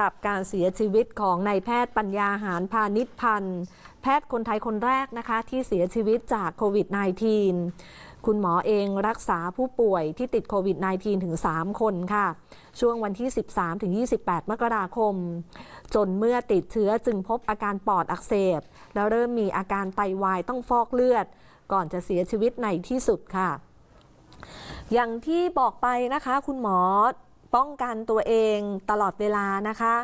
กับการเสียชีวิตของนายแพทย์ปัญญาหารพาณิชพันธ์ แพทย์คนไทยคนแรกนะคะ ที่เสียชีวิตจากโควิด -19 คุณหมอเองรักษาผู้ป่วยที่ติดโควิด -19 ถึง 3 คนค่ะ ช่วงวันที่ 13 ถึง 28 มกราคม จนเมื่อติดเชื้อจึงพบอาการปอดอักเสบ แล้วเริ่มมีอาการไตวายต้องฟอกเลือด ก่อนจะเสียชีวิตในที่สุดค่ะ อย่างที่บอกไปนะคะ คุณหมอ ป้องกันตัวเองตลอดเวลานะคะ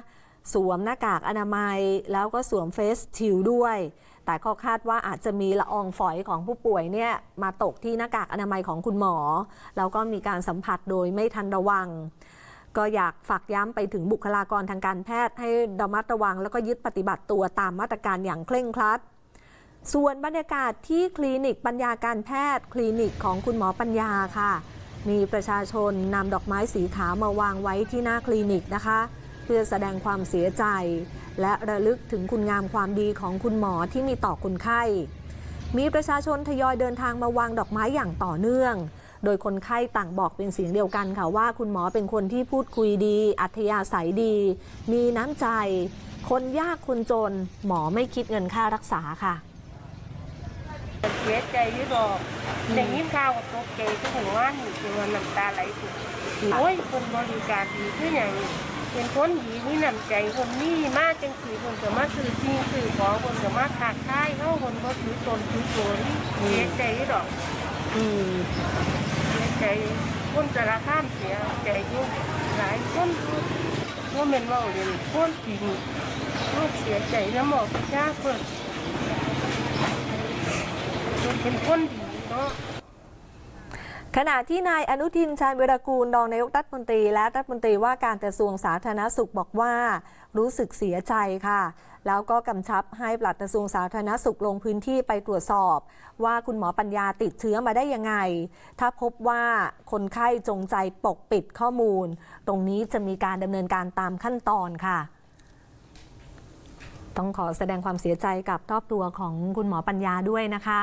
สวมหน้ากากอนามัยแล้วก็สวมเฟสชิลด้วย แต่ก็คาดว่าอาจจะมีละอองฝอยของผู้ป่วยเนี่ยมาตกที่หน้ากากอนามัยของคุณหมอ แล้วก็มีการสัมผัสโดยไม่ทันระวัง ก็อยากฝากย้ำไปถึงบุคลากรทางการแพทย์ให้ระมัดระวัง แล้วก็ยึดปฏิบัติตัวตามมาตรการอย่างเคร่งครัดส่วนบรรยากาศที่คลินิกปัญญาการแพทย์ คลินิกของคุณหมอปัญญาค่ะ มีประชาชนนำดอกไม้สีขาวมาวางไว้ที่หน้าคลินิกนะคะ เพื่อแสดงความเสียใจ และระลึกถึงคุณงามความดีของคุณหมอที่มีต่อคนไข้ มีประชาชนทยอยเดินทางมาวางดอกไม้อย่างต่อเนื่อง โดยคนไข้ต่างบอกเป็นเสียงเดียวกันค่ะว่า คุณหมอเป็นคนที่พูดคุยดี อัธยาศัยดี มีน้ำใจ คนยากคนจน หมอไม่คิดเงินค่ารักษาค่ะ สียใจอยี่ดอกแต่ยินข่าวก็ตกใจทุกหัวนี่คือว่าน้ำตาไหลสุดโอ้ยคนบริการดีคืออย่างเป็นคนดีมีน้ำใจคนนี่มากจังสีคนก็มาซื้อจริงซื้อของคนก็มาขาดท้ายเข้าคนก็ถือตนถือตัวนี่เสียใจอยี่ดอกอืมเสียใจคนสารข้ามเสียใจอยู่หลายคนว่าเป็นเว่าเรียนคนจริงลูกเสียใจนะหมอพิชาเพิ่นเพิ่น เป็นคนดีเนาะขณะที่นายอนุทินชาญวิรากูลรองนายกรัฐมนตรี และรัฐมนตรีว่าการกระทรวงสาธารณสุขบอกว่า รู้สึกเสียใจค่ะ แล้วก็กำชับให้ปลัดกระทรวงสาธารณสุขลงพื้นที่ไปตรวจสอบ ว่าคุณหมอปัญญาติดเชื้อมาได้ยังไง ถ้าพบว่าคนไข้จงใจปกปิดข้อมูล ตรงนี้จะมีการดำเนินการตามขั้นตอนค่ะต้องขอแสดงความเสียใจกับครอบครัวของคุณหมอปัญญาด้วยนะคะ